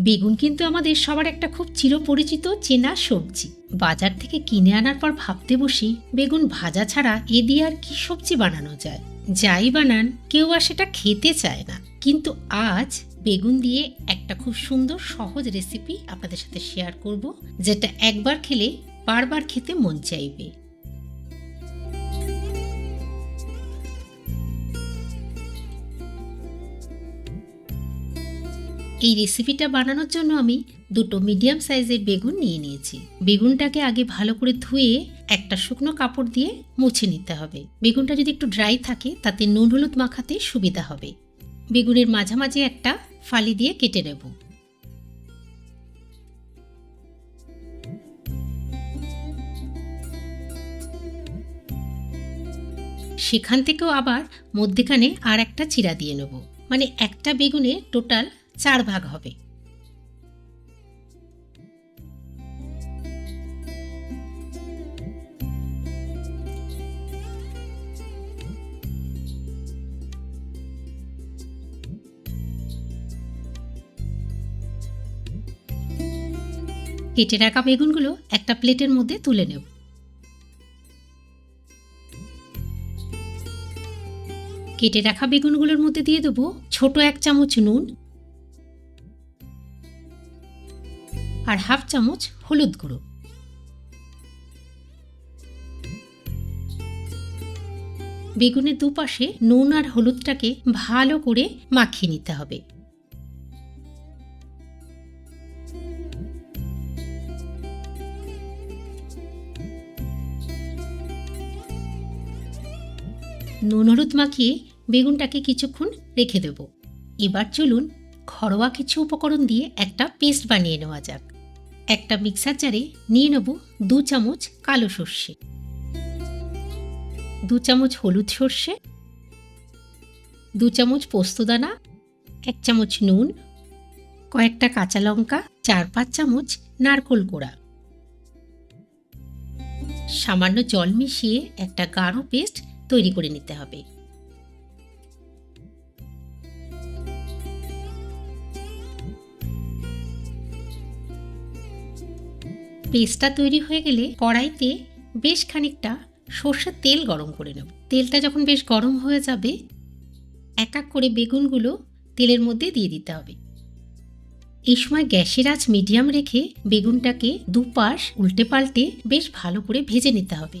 বেগুন কিন্তু আমাদের সবার একটা খুব চিরপরিচিত চেনা সবজি। বাজার থেকে কিনে আনার পর ভাবতে বসি বেগুন ভাজা ছাড়া এ দিয়ে আর কি সবজি বানানো যায়? যাই বানান, কেউ আর সেটা খেতে চায় না। কিন্তু আজ বেগুন দিয়ে একটা খুব সুন্দর সহজ রেসিপি আপনাদের সাথে শেয়ার করব, যেটা একবার খেলে বারবার খেতে মন চাইবে। এই রেসিপিটা বানানোর জন্য আমি দুটো মিডিয়াম সাইজের বেগুন নিয়ে নিয়েছি। বেগুনটাকে আগে ভালো করে ধুয়ে একটা শুকনো কাপড় দিয়ে মুছে নিতে হবে। বেগুনটা যদি একটু ড্রাই থাকে, তাতে নুন হলুদ মাখাতে সুবিধা হবে। বেগুনের মাঝামাঝি একটা ফালি দিয়ে কেটে নেব। সেখান থেকেও আবার মধ্যেখানে আর একটা চিরা দিয়ে নেব। মানে একটা বেগুনে টোটাল চার ভাগ হবে। কেটে রাখা বেগুনগুলো একটা প্লেটের মধ্যে তুলে নেব। কেটে রাখা বেগুনগুলোর মধ্যে দিয়ে দেবো ছোট এক চামচ নুন আর হাফ চামচ হলুদ গুঁড়ো। বেগুনের দুপাশে নুন আর হলুদটাকে ভালো করে মাখিয়ে নিতে হবে। নুন হলুদ মাখিয়ে বেগুনটাকে কিছুক্ষণ রেখে দেব। এবার চলুন ঘরোয়া কিছু উপকরণ দিয়ে একটা পেস্ট বানিয়ে নেওয়া যাক। একটা মিক্সার জারে নিয়ে নেব দু চামচ কালো সর্ষে। দু চামচ হলুদ সর্ষে, দু চামচ পোস্তদানা এক চামচ নুন, কয়েকটা কাঁচা লঙ্কা, চার পাঁচ চামচ নারকোল কোড়া সামান্য জল মিশিয়ে একটা গাঢ় পেস্ট তৈরি করে নিতে হবে। পেস্টটা তৈরি হয়ে গেলে কড়াইতে বেশ খানিকটা সর্ষের তেল গরম করে নেব। তেলটা যখন বেশ গরম হয়ে যাবে, এক এক করে বেগুনগুলো তেলের মধ্যে দিয়ে দিতে হবে। এই সময় গ্যাসের আঁচ মিডিয়াম রেখে বেগুনটাকে দুপাশ উল্টে পাল্টে বেশ ভালো করে ভেজে নিতে হবে।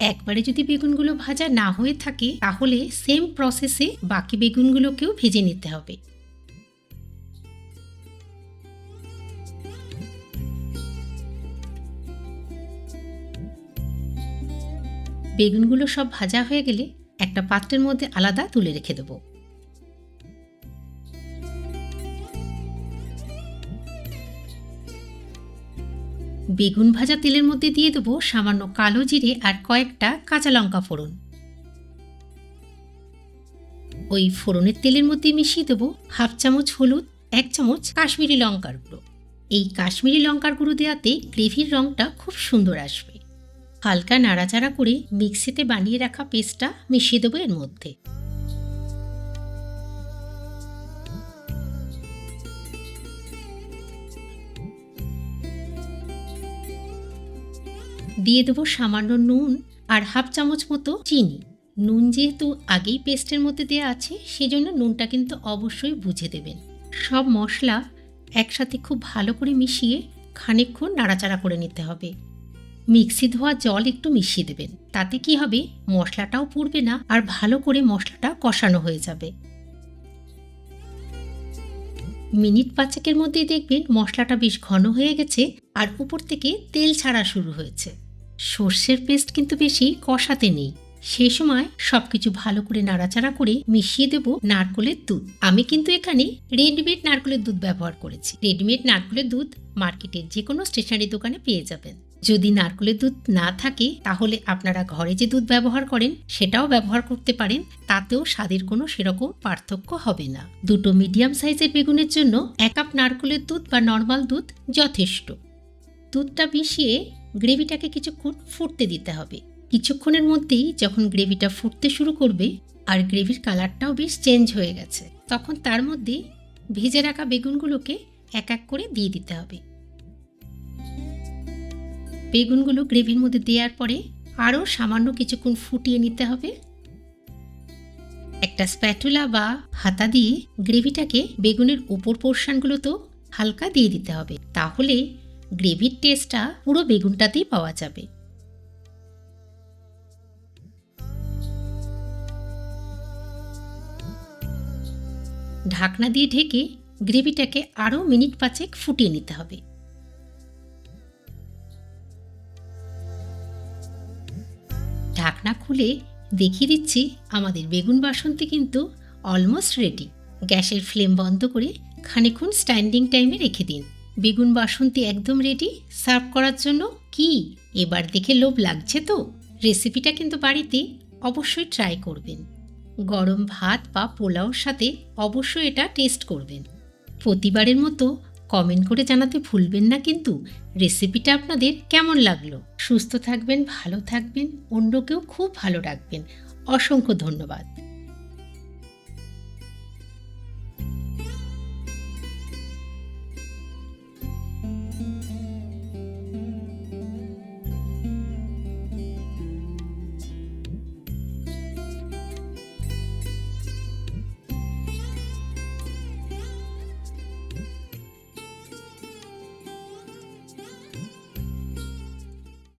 একবারে যদি বেগুনগুলো ভাজা না হয়ে থাকে, তাহলে সেম প্রসেসে বাকি বেগুনগুলোকেও ভেজে নিতে হবে। বেগুনগুলো সব ভাজা হয়ে গেলে একটা পাত্রের মধ্যে আলাদা তুলে রেখে দেবো। বেগুন ভাজা তেলের মধ্যে দিয়ে দেবো সামান্য কালো জিরে আর কয়েকটা কাঁচা লঙ্কা ফোড়ন। ওই ফোড়নের তেলের মধ্যে মিশিয়ে দেবো হাফ চামচ হলুদ, এক চামচ কাশ্মীরি লঙ্কার গুঁড়ো। এই কাশ্মীরি লঙ্কার গুঁড়ো দেওয়াতে গ্রেভির রঙটা খুব সুন্দর আসবে। হালকা নাড়াচাড়া করে মিক্সিতে বানিয়ে রাখা পেস্টটা মিশিয়ে দেবো এর মধ্যে। দিয়ে দেবো সামান্য নুন আর হাফ চামচ মতো চিনি। নুন যেহেতু আগেই পেস্টের মধ্যে দেওয়া আছে, সেজন্য নুনটা কিন্তু অবশ্যই বুঝে দেবেন। সব মশলা একসাথে খুব ভালো করে মিশিয়ে খানিকক্ষণ নাড়াচাড়া করে নিতে হবে। মিক্সি ধোয়া জল একটু মিশিয়ে দেবেন। তাতে কি হবে? মশলাটাও পুড়বে না আর ভালো করে মশলাটা কষানো হয়ে যাবে। মিনিট পাঁচেকের মধ্যেই দেখবেন মশলাটা বেশ ঘন হয়ে গেছে আর উপর থেকে তেল ছাড়া শুরু হয়েছে। সর্ষের পেস্ট কিন্তু বেশি কষাতে নেই। সেই সময় সবকিছু ভালো করে নাড়াচাড়া করে মিশিয়ে দেব নারকলের দুধ। আমি কিন্তু এখানে রেডিমেড নারকলের দুধ ব্যবহার করেছি। রেডিমেড নারকলের দুধ মার্কেটের যে কোনো স্টেশনারি দোকানে পেয়ে যাবেন। যদি নারকলের দুধ না থাকে, তাহলে আপনারা ঘরে যে দুধ ব্যবহার করেন, সেটাও ব্যবহার করতে পারেন। তাতেও স্বাদের কোনো সেরকম পার্থক্য হবে না। দুটো মিডিয়াম সাইজের বেগুনের জন্য এক কাপ নারকলের দুধ বা নর্মাল দুধ যথেষ্ট। দুধটা মিশিয়ে গ্রেভিটাকে কিছুক্ষণ ফুটতে দিতে হবে। কিছুক্ষণের মধ্যেই যখন গ্রেভিটা ফুটতে শুরু করবে আর গ্রেভির কালারটাও বেশ চেঞ্জ হয়ে গেছে, তখন তার মধ্যে ভেজে রাখা বেগুনগুলোকে এক এক করে দিয়ে দিতে হবে। বেগুনগুলো গ্রেভির মধ্যে দেওয়ার পরে আরও সামান্য কিছুক্ষণ ফুটিয়ে নিতে হবে। একটা স্প্যাটুলা বা হাতা দিয়ে গ্রেভিটাকে বেগুনের উপর পোর্শনগুলো তো হালকা দিয়ে দিতে হবে। তাহলে গ্রেভির টেস্টটা পুরো বেগুনটাতেই পাওয়া যাবে। ঢাকনা দিয়ে ঢেকে গ্রেভিটাকে আরও মিনিট পাঁচেক ফুটিয়ে নিতে হবে। ঢাকনা খুলে দেখিয়ে দিচ্ছি আমাদের বেগুন বাসন্তী কিন্তু অলমোস্ট রেডি গ্যাসের ফ্লেম বন্ধ করে খানিক্ষণ স্ট্যান্ডিং টাইমে রেখে দিন। বেগুন বাসন্তী একদম রেডি সার্ভ করার জন্য কি? এবার দেখে লোভ লাগছে তো। রেসিপিটা কিন্তু বাড়িতে অবশ্যই ট্রাই করবেন। গরম ভাত বা পোলাওর সাথে অবশ্যই এটা টেস্ট করবেন। প্রতিবারের মতো কমেন্ট করে জানাতে ভুলবেন না কিন্তু রেসিপিটা আপনাদের কেমন লাগল? সুস্থ থাকবেন, ভালো থাকবেন, অন্যকেও খুব ভালো রাখবেন। অসংখ্য ধন্যবাদ।